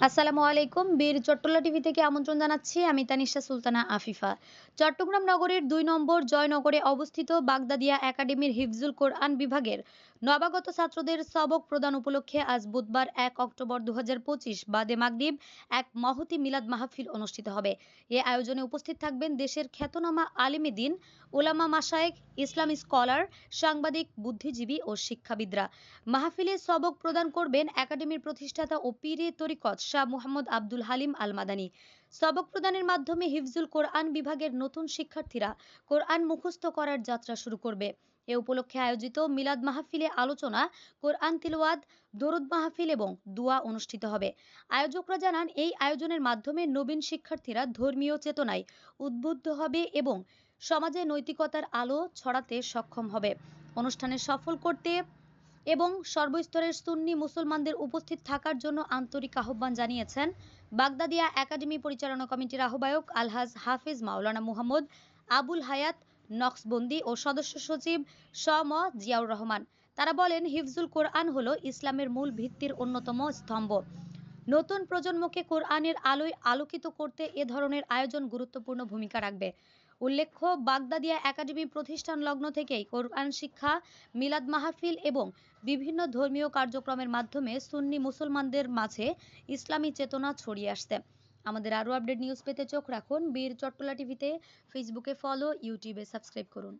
আসসালামু আলাইকুম। বীর চট্টলা টিভি থেকে আমন্ত্রণ জানাচ্ছি আমি তানিশা সুলতানা আফিফা। চট্টগ্রাম নগরের দুই নম্বর জয়নগরে অবস্থিত বাগদাদিয়া একাডেমির হিফজুল কোরআন বিভাগের নবাগত ছাত্রদের সবক প্রদান উপলক্ষে আজ বুধবার এক অক্টোবর দু বাদে মাগরিব এক মহতি মিলাদ মাহফিল অনুষ্ঠিত হবে। এ আয়োজনে উপস্থিত থাকবেন দেশের খ্যাতনামা আলিমে ওলামা মাসায়েক ইসলাম স্কলার, সাংবাদিক, বুদ্ধিজীবী ও শিক্ষাবিদরা। মাহফিলে সবক প্রদান করবেন একাডেমির প্রতিষ্ঠাতা ও পীরে তরিকত শাহ মুহাম্মদ আব্দুল হালিম আল মাদানী সবক প্রদানের মাধ্যমে হিফজুল কোরআন বিভাগের নতুন শিক্ষার্থীরা কোরআন মুখস্থ করার যাত্রা শুরু করবে। এ উপলক্ষে আয়োজিত মিলাদ মাহফিলে আলোচনা, কোরআন তিলওয়াদ দরুদ মাহফিল এবং দোয়া অনুষ্ঠিত হবে। আয়োজকরা জানান, এই আয়োজনের মাধ্যমে নবীন শিক্ষার্থীরা ধর্মীয় চেতনায় উদ্বুদ্ধ হবে এবং সমাজে নৈতিকতার আলো ছড়াতে সক্ষম হবে। অনুষ্ঠানে সফল করতে এবং সর্বস্তরের সুন্নি মুসলমানদের উপস্থিত থাকার জন্য আন্তরিক আহ্বান জানিয়েছেন বাগদাদিয়া একাডেমি পরিচালনা কমিটির আহ্বায়ক আলহাজ হাফিজ মাওলানা মুহাম্মদ আবুল হায়াত নকশবন্দি ও সদস্য সচিব স ম জিয়াউর রহমান। তারা বলেন হিফজুল কোরআন হলো ইসলামের মূল ভিত্তির অন্যতম স্তম্ভ। নতুন প্রজন্মকে কোরআনের আলোয় আলোকিত করতে এ ধরনের আয়োজন গুরুত্বপূর্ণ ভূমিকা রাখবে। উল্লেখ্য, বাগদাদিয়া একাডেমি প্রতিষ্ঠান লগ্ন থেকেই কোরআন শিক্ষা, মিলাদ মাহফিল এবং বিভিন্ন ধর্মীয় কার্যক্রমের মাধ্যমে সুন্নি মুসলমানদের মাঝে ইসলামী চেতনা ছড়িয়ে আসতে আমাদের আরও আপডেট নিউজ পেতে চোখ রাখুন বীর চট্টলা টিভিতে। ফেসবুকে ফলো, ইউটিউবে সাবস্ক্রাইব করুন।